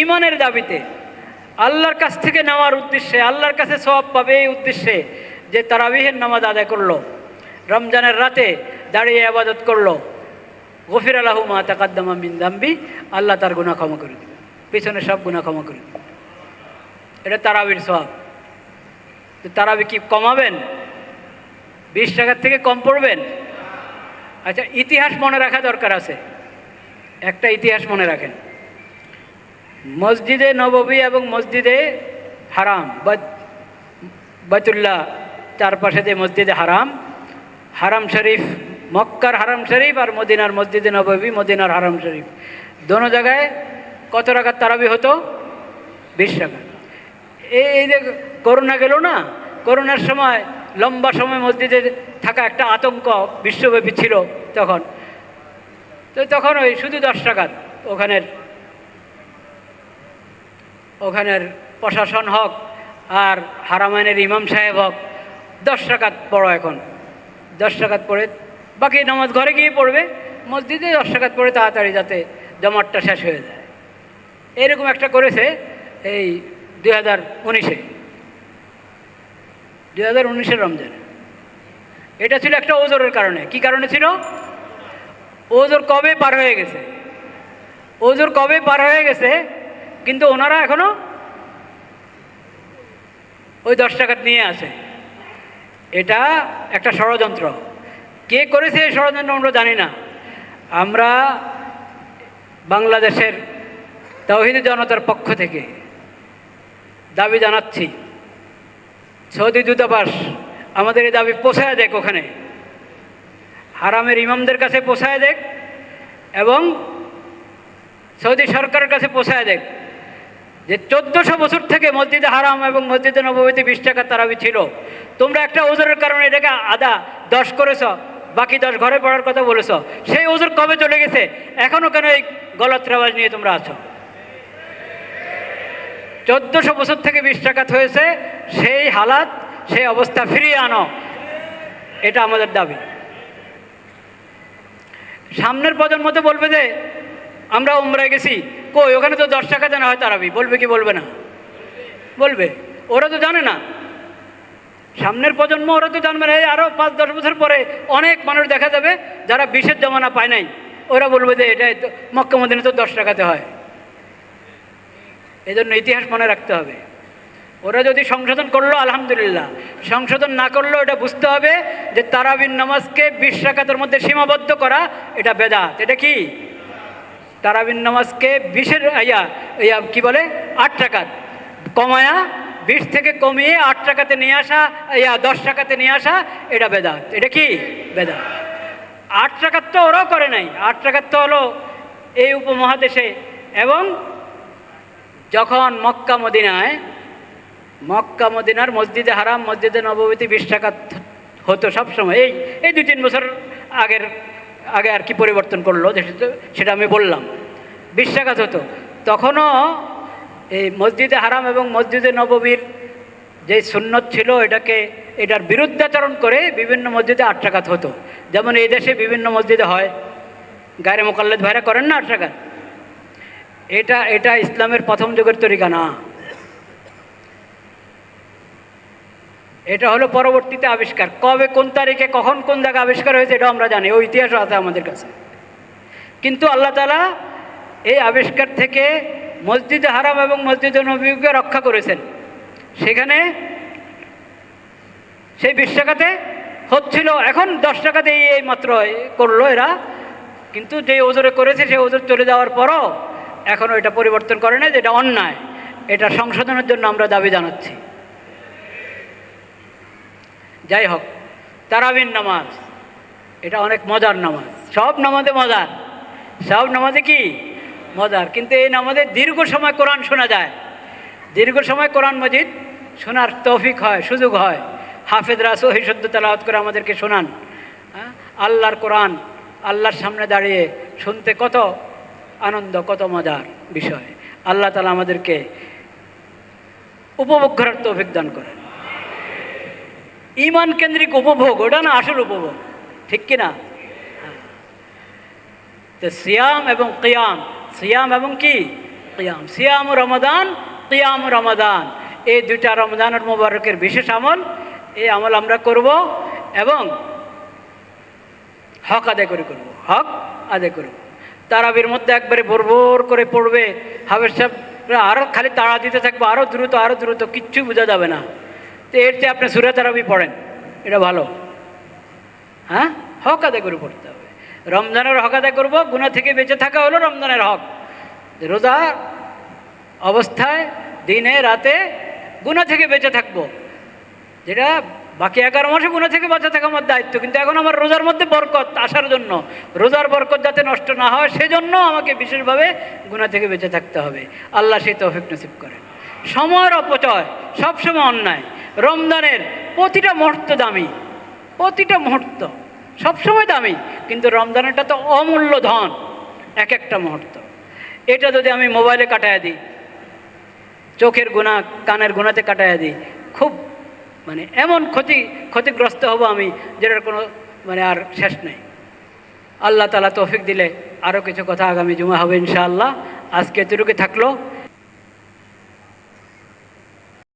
ইমানের দাবিতে আল্লাহর কাছ থেকে নেওয়ার উদ্দেশ্যে, আল্লাহর কাছে সব পাবে এই উদ্দেশ্যে যে তারাবিহের নামাজ আদায় করল, রমজানের রাতে দাঁড়িয়ে আবাদত করল। গফির আলাহু মা তাকাদ্দামা মিন দাম্বি, আল্লাহ তার গুণা ক্ষমা করে দেবে। পিছনে সব গুণা ক্ষমা করে দেবে। এটা তারাবির সব তারাবি কি কমাবেন? বিশ টাকার থেকে কম পড়বেন? আচ্ছা ইতিহাস মনে রাখা দরকার আছে। একটা ইতিহাস মনে রাখেন। মসজিদে নববী এবং মসজিদে হারাম বাইতুল্লাহ চারপাশে যে মসজিদে হারাম হারাম শরীফ, মক্কার হারাম শরীফ আর মদিনার মসজিদে নববী, মদিনার হারাম শরীফ। দোনো জায়গায় কত টাকার তারাবি হতো? বিশ টাকা এই এই যে করোনা গেল না, করোনার সময় লম্বা সময় মসজিদে থাকা একটা আতঙ্ক বিশ্বব্যাপী ছিল তখন। তো তখন ওই শুধু দশ টাকা ওখানের ওখানের প্রশাসন হোক আর হারামাইনের ইমাম সাহেব হোক, দশ টাকাত পড়ো এখন। দশ টাকাত পড়ে, বাকি নামাজ ঘরে গিয়ে পড়বে, মসজিদে দশ টাকাত পড়ে তাড়াতাড়ি যাতে জমাটটা শেষ হয়ে যায়। এরকম একটা করেছে এই দুই হাজার উনিশে। দুই হাজার উনিশের রমজানে। এটা ছিল একটা ওজোরের কারণে। কি কারণে ছিল? ওজোর কবে পার হয়ে গেছে? ওজোর কবে পার হয়ে গেছে? কিন্তু ওনারা এখনও ওই দশ টাকা নিয়ে আসে এটা একটা ষড়যন্ত্র। কে করেছে এই ষড়যন্ত্র আমরা জানি না। আমরা বাংলাদেশের তৌহিদ জনতার পক্ষ থেকে দাবি জানাচ্ছি, সৌদি দূতাবাস আমাদের এই দাবি পোষায় দেখ ওখানে। হারামের ইমামদের কাছে পোষায় দেখ এবং সৌদি সরকারের কাছে পোষায় দেখ যে চোদ্দোশো বছর থেকে মসজিদে হারাম এবং মসজিদে নবমীতে বিশ টাকা তারাবি ছিল। তোমরা একটা ওজোরের কারণে এটাকে আদা দশ করেছ, বাকি দশ ঘরে পড়ার কথা বলেছ। সেই ওজোর কবে চলে গেছে? এখনও কেন এই গলত রেওয়াজ নিয়ে তোমরা আছো? চোদ্দোশো বছর থেকে বিশ টাকাত হয়েছে, সেই হালাত, সেই অবস্থা ফিরিয়ে আনো। এটা আমাদের দাবি। সামনের প্রজন্মতে বলবে যে, আমরা উমরায় গেছি। কই, ওখানে তো দশ টাকা জানা হয় তারাবি, বলবে কি বলবে না? বলবে, ওরা তো জানে না। সামনের প্রজন্ম ওরা তো জানবে না, এই আরও পাঁচ দশ বছর পরে অনেক মানুষ দেখা যাবে যারা বিশের জমানা পায় নাই। ওরা বলবে যে এটা তো, মক্কা মদিনে তো দশ টাকাতে হয়। এই জন্য ইতিহাস মনে রাখতে হবে। ওরা যদি সংশোধন করল, আলহামদুলিল্লাহ। সংশোধন না করলেও এটা বুঝতে হবে যে তারাবিন নামাজকে বিশ টাকাতের মধ্যে সীমাবদ্ধ করা, এটা বেদাত। এটা কি? তারাবিন নামাজকে বিশের, ইয়া ইয়া, কী বলে? আট টাকা কমায়া, বিশ থেকে কমিয়ে আট টাকাতে নিয়ে আসা, ইয়া, দশ টাকাতে নিয়ে আসা, এটা বেদাত। এটা কি? বেদাত। আট টাকার তো ওরাও করে নাই। আট টাকার তো হলো এই উপমহাদেশে। এবং যখন মক্কা, মদিনায়, মক্কা, মদিনার মসজিদে হারাম, মসজিদে নবমীতে বিশ টাকা হতো সবসময়। এই এই দুই, তিন বছর আগের আগে আর কি পরিবর্তন করল সেটা আমি বললাম। বিশ টাকা হতো তখনও এই মসজিদে হারাম এবং মসজিদে নববীর যে সুন্নত ছিল, এটাকে এটার বিরুদ্ধাচরণ করে বিভিন্ন মসজিদে আট টাকাত হতো। যেমন এই দেশে বিভিন্ন মসজিদে হয়। গায়ে মোকাল্লেদ ভাইরা করেন না আট টাকা? এটা এটা ইসলামের প্রথম যুগের তরিকা না। এটা হলো পরবর্তীতে আবিষ্কার। কবে, কোন তারিখে, কখন, কোন জায়গায় আবিষ্কার হয়েছে এটা আমরা জানি, ওই ইতিহাসও আছে আমাদের কাছে। কিন্তু আল্লাহ তালা এই আবিষ্কার থেকে মসজিদ হারাম এবং মসজিদে নবীকে রক্ষা করেছেন। সেখানে সেই বিশ টাকাতে হচ্ছিল, এখন দশ টাকাতে এই মাত্র করল এরা। কিন্তু যে ওজোরে করেছে সেই ওজোর চলে যাওয়ার পরও এখনও এটা পরিবর্তন করে না যে এটা অন্যায়। এটা সংশোধনের জন্য আমরা দাবি জানাচ্ছি। যাই হোক তারাবিন নামাজ, এটা অনেক মজার নামাজ। সব নামাজে মজার। সব নামাজে কি? মজার। কিন্তু এই নামাজে দীর্ঘ সময় কোরআন শোনা যায়। দীর্ঘ সময় কোরআন মজিদ শোনার তৌফিক হয়, সুযোগ হয়। হাফেজরা সহি শুদ্ধ তালাওয়াত করে আমাদেরকে শোনান। হ্যাঁ? আল্লাহর কোরআন, আল্লাহর সামনে দাঁড়িয়ে শুনতে কত আনন্দ, কত মজার বিষয়। আল্লাহ তালা আমাদেরকে উপভোগ করার তৌফিক দান করেন। ইমান কেন্দ্রিক উপভোগ, ওটা না আসল উপভোগ? ঠিক কি না হ্যাঁ। তো সিয়াম এবং কিয়াম, সিয়াম এবং কি? কিয়াম। সিয়াম রমাদান, কিয়াম রমাদান। এই দুইটা রমজানের মোবারকের বিশেষ আমল। এই আমল আমরা করব এবং হক আদায় করে করব, হক আদায় করব। তারাবির মধ্যে একবারে ভোর করে পড়বে। হাবের সাহেব আরও খালি তাড়া দিতে থাকব আরও দ্রুত আরও দ্রুত, কিচ্ছু বোঝা যাবে না। তো এর চেয়ে আপনি সুরে তারাবি পড়েন, এটা ভালো। হ্যাঁ? হক আদায় করে পড়তে হবে। রমজানের হক আদায় করব গুণা থেকে বেঁচে থাকা হলো রমজানের হক। রোজা অবস্থায়, দিনে, রাতে গুণা থেকে বেঁচে থাকব। যেটা বাকি এগারো মাসে গুণা থেকে বাঁচা থাকা আমার দায়িত্ব, কিন্তু এখন আমার রোজার মধ্যে বরকত আসার জন্য। রোজার বরকত যাতে নষ্ট না হয়, সেজন্য আমাকে বিশেষভাবে গুণা থেকে বেঁচে থাকতে হবে। আল্লাহ সেই তৌফিক নসিব করেন। সময়ের অপচয়, সবসময় অন্যায়। রমজানের প্রতিটা মুহূর্ত দামি, প্রতিটা মুহূর্ত সবসময় দামি, কিন্তু রমজানেরটা তো অমূল্য ধন এক একটা মুহূর্ত। এটা যদি আমি মোবাইলে কাটায় দিই, চোখের গুণা, কানের গুণাতে কাটায় দিই, খুব মানে এমন ক্ষতি, ক্ষতিগ্রস্ত হব আমি যেটার কোনো মানে আর শেষ নেই। আল্লাহ তালা তৌফিক দিলে আরও কিছু কথা আগামী জুমা হবে ইনশাআল্লাহ। আজকে এতটুকু থাকল।